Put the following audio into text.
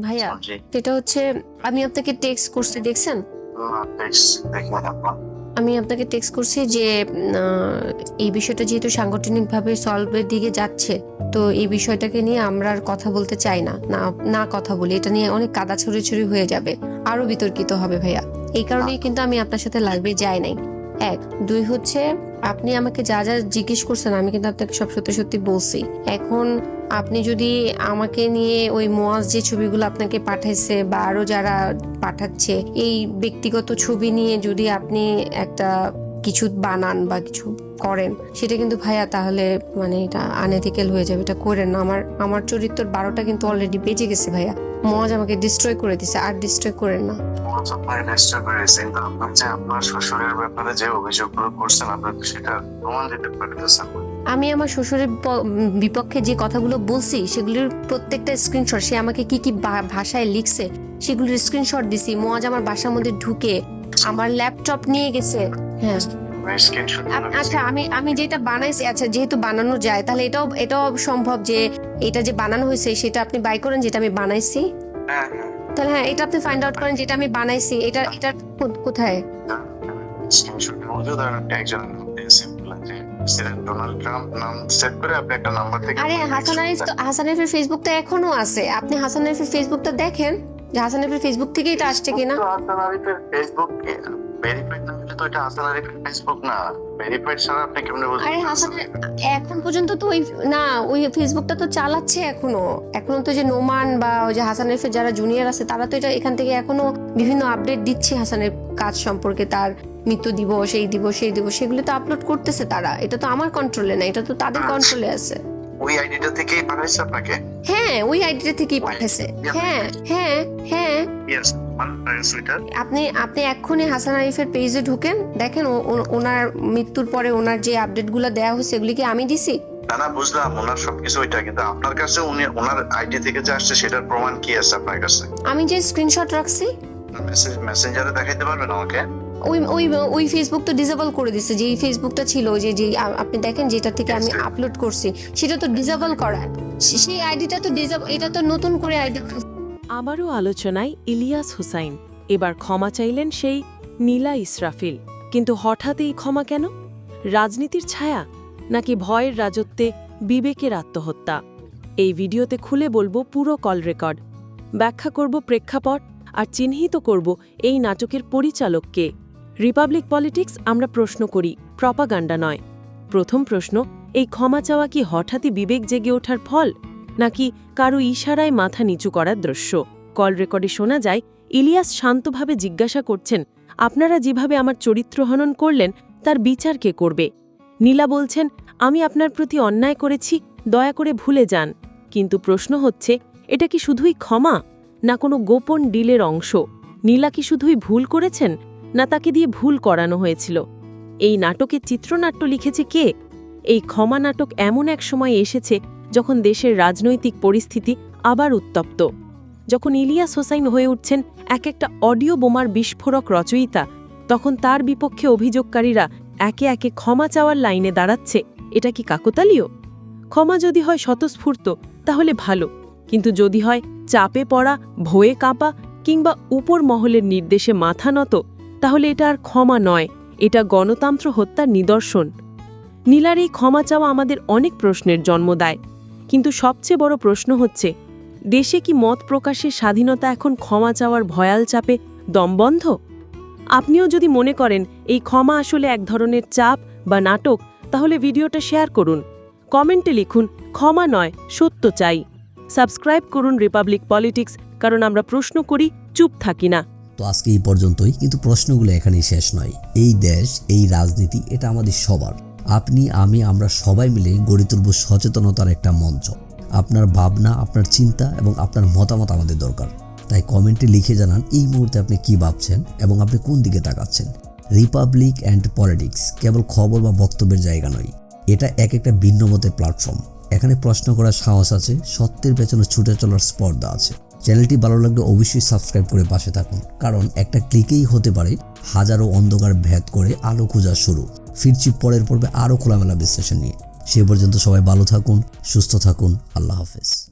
ভাইয়া জি। সেটা হচ্ছে আমি আপনাকে টেক্সট করছি দেখছেন? আমি আপনাকে টেক্সট করছি যে এই বিষয়টা যেহেতু সাংগঠনিকভাবে সলভের দিকে যাচ্ছে তো এই বিষয়টাকে নিয়ে আমরা আর কথা বলতে চাই না না না কথা বলি। এটা নিয়ে অনেক কাদা ছড়ি হয়ে যাবে আরও বিতর্কিত হবে ভাইয়া। এই কারণেই কিন্তু আমি আপনার সাথে লাগবে যাই নাই। এক দুই হচ্ছে আপনি আমাকে যা যা জিজ্ঞেস করছেন, আমি কিন্তু আপনাকে সব সত্যি সত্যি বলছি। এখন আপনি যদি আমাকে নিয়ে ওই মোয়াজ যে ছবিগুলো আপনাকে পাঠাইছে বা আরও যারা পাঠাচ্ছে, এই ব্যক্তিগত ছবি নিয়ে যদি আপনি একটা কিছু বানান বা কিছু করেন, সেটা কিন্তু ভাইয়া তাহলে মানে এটা আনএথিক্যাল হয়ে যাবে, এটা করেন না। আমার আমার চরিত্র বারোটা কিন্তু অলরেডি বেজে গেছে ভাইয়া। মজ আমাকে ডিস্ট্রয় করে দিছে, আর ডিস্ট্রয় করেন না। মজ আপনার রেজিস্টার করে আপনার যে আপনার শ্বশুরের ব্যাপারে যে অভিযোগগুলো করছেন আপনার সেটা প্রমাণ দিতে পারতেছেন? আমি আমার শ্বশুরের বিপক্ষে যে কথাগুলো বলছি সেগুলির প্রত্যেকটা স্ক্রিনশট সে আমাকে কি কি ভাষায় লিখছে সেগুলির স্ক্রিনশট দিছি। মোয়াজ আমার বাসার মধ্যে ঢুকে আমার ল্যাপটপ নিয়ে গেছে। হ্যাঁ। আচ্ছা আমি আমি যেটা বানাইছি আচ্ছা যেহেতু বানানো যায় তাহলে এটাও এটাও সম্ভব যে এটা যে বানানো হয়েছে সেটা আপনি বাই করেন যেটা আমি বানাইছি? হ্যাঁ হ্যাঁ। তাহলে হ্যাঁ এটা আপনি ফাইন্ড আউট করেন যেটা আমি বানাইছি। এটা এটা কোথায়? মধ্যে একজন সিম্পল যে প্রেসিডেন্ট ডোনাল্ড ট্রাম্প নাম সেট করে আপনি একটা নাম্বার থেকে আরে হাসান আরিফ তো হাসান আরিফের ফেসবুকটা এখনও আছে। আপনি হাসান আরিফের ফেসবুকটা দেখেন যে হাসান আরিফের ফেসবুক থেকেই এটা আসছে কিনা? হাসান আরিফের ফেসবুক ভেরিফাইড না হলে তো এটা হাসান আরিফের ফেসবুক না। ভেরিফাইড ছাড়া আপনি কেমনে বলছেন আরে হাসান এখন পর্যন্ত তো ওই না ওই ফেসবুকটা তো চালাচ্ছে এখনও। এখনও তো যে নোমান বা ওই যে হাসান আরিফের যারা জুনিয়র আছে তারা তো এটা এখান থেকে এখনও বিভিন্ন আপডেট দিচ্ছে হাসানের কাজ সম্পর্কে তার মৃত্যু দিবস এই দিবস সেই দিবস সেগুলো তো আপলোড করতেছে তারা। এটা তো আমার কন্ট্রোলে না এটা তো তাদের কন্ট্রোলে আছে। ওই আইডিটা থেকেই পাঠাইছে আপনাকে? হ্যাঁ ওই আইডিটা থেকেই পাঠাইছে। হ্যাঁ হ্যাঁ হ্যাঁ। সুইটার আপনি আপনি এক্ষুনি হাসান আরিফের পেজে ঢুকেন দেখেন ওনার মৃত্যুর পরে ওনার যে আপডেট আপডেটগুলো দেওয়া হয়েছে এগুলি কি আমি দিছি? না না বুঝলাম ওনার সবকিছু ওইটা কিন্তু আপনার কাছে উনি ওনার আইডি থেকে যে আসছে সেটার প্রমাণ কি আছে আপনার কাছে? আমি যে স্ক্রিনশট রাখছি। মেসেজ মেসেঞ্জারে দেখাইতে পারবেন আমাকে? ওই ওই ওই ফেসবুক তো ডিসেবল করে দিছে যে ফেসবুকটা ছিল যে যে আপনি দেখেন যেটা থেকে আমি আপলোড করছি সেটা তো ডিসেবল করা। সেই আইডিটা তো ডিসেবল এটা তো নতুন করে আইডি আবারও আলোচনায় ইলিয়াস হুসাইন। এবার ক্ষমা চাইলেন সেই নীলা ইসরাফিল। কিন্তু হঠাৎ এই ক্ষমা কেন? রাজনীতির ছায়া? নাকি ভয়ের রাজত্বে বিবেকের আত্মহত্যা? এই ভিডিওতে খুলে বলব পুরো কল রেকর্ড। ব্যাখ্যা করব প্রেক্ষাপট আর চিহ্নিত করব এই নাটকের পরিচালককে। রিপাবলিক পলিটিক্স আমরা প্রশ্ন করি, প্রপাগান্ডা নয়। প্রথম প্রশ্ন, এই ক্ষমা চাওয়া কি হঠাৎই বিবেক জেগে ওঠার ফল? নাকি কারও ইশারায় মাথা নিচু করার দৃশ্য। কল রেকর্ডে শোনা যায়, ইলিয়াস শান্তভাবে জিজ্ঞাসা করছেন, আপনারা যেভাবে আমার চরিত্র হনন করলেন, তার বিচার কে করবে? নীলা বলছেন, আমি আপনার প্রতি অন্যায় করেছি, দয়া করে ভুলে যান। কিন্তু প্রশ্ন হচ্ছে, এটা কি শুধুই ক্ষমা, না কোনো গোপন ডিলের অংশ? নীলা কি শুধুই ভুল করেছেন, না তাকে দিয়ে ভুল করানো হয়েছিল? এই নাটকের চিত্রনাট্য লিখেছে কে? এই ক্ষমা নাটক এমন এক সময় এসেছে যখন দেশের রাজনৈতিক পরিস্থিতি আবার উত্তপ্ত। যখন ইলিয়াস হোসাইন হয়ে উঠছেন এক একটা অডিও বোমার বিস্ফোরক রচয়িতা, তখন তার বিপক্ষে অভিযোগকারীরা একে একে ক্ষমা চাওয়ার লাইনে দাঁড়াচ্ছে, এটা কি কাকতালীয়? ক্ষমা যদি হয় স্বতঃস্ফূর্ত, তাহলে ভালো, কিন্তু যদি হয় চাপে পড়া, ভয়ে কাঁপা, কিংবা উপর মহলের নির্দেশে মাথা নত, তাহলে এটা আর ক্ষমা নয়, এটা গণতন্ত্র হত্যার নিদর্শন। নীলার এই ক্ষমা চাওয়া আমাদের অনেক প্রশ্নের জন্ম দেয়। কিন্তু সবচেয়ে বড় প্রশ্ন হচ্ছে, দেশে কি মত প্রকাশের স্বাধীনতা এখন ক্ষমা চাওয়ার ভয়াল চাপে দমবন্ধ? আপনিও যদি মনে করেন এই ক্ষমা আসলে এক ধরনের চাপ বা নাটক, তাহলে ভিডিওটা শেয়ার করুন। কমেন্টে লিখুন, ক্ষমা নয়, সত্য চাই। সাবস্ক্রাইব করুন রিপাবলিক পলিটিক্স, কারণ আমরা প্রশ্ন করি, চুপ থাকি না। তো আজকে এই পর্যন্তই, কিন্তু প্রশ্নগুলো এখানেই শেষ নয়। এই দেশ, এই রাজনীতি, এটা আমাদের সবার। আপনি, আমি, আমরা সবাই মিলে গড়ে তুলব সচেতনতার একটা মঞ্চ। আপনার ভাবনা, আপনার চিন্তা এবং আপনার মতামত আমাদের দরকার। তাই কমেন্টে লিখে জানান এই মুহূর্তে আপনি কি ভাবছেন এবং আপনি কোন দিকে তাকাচ্ছেন। রিপাবলিক অ্যান্ড পলিটিক্স কেবল খবর বা বক্তব্যের জায়গা নয়, এটা এক একটা ভিন্ন মতের প্ল্যাটফর্ম। এখানে প্রশ্ন করার সাহস আছে, সত্যের পেছনে ছুটে চলার স্পর্ধা আছে। চ্যানেলটি ভালো লাগলে অবশ্যই সাবস্ক্রাইব করে পাশে থাকুন, কারণ একটা ক্লিকেই হতে পারে হাজারো অন্ধকার ভেদ করে আলো খোঁজা শুরু। ফিরছি পরের পর্বে আরও খোলামেলা বিশ্লেষণ নিয়ে। সে পর্যন্ত সবাই ভালো থাকুন, সুস্থ থাকুন। আল্লাহ হাফেজ।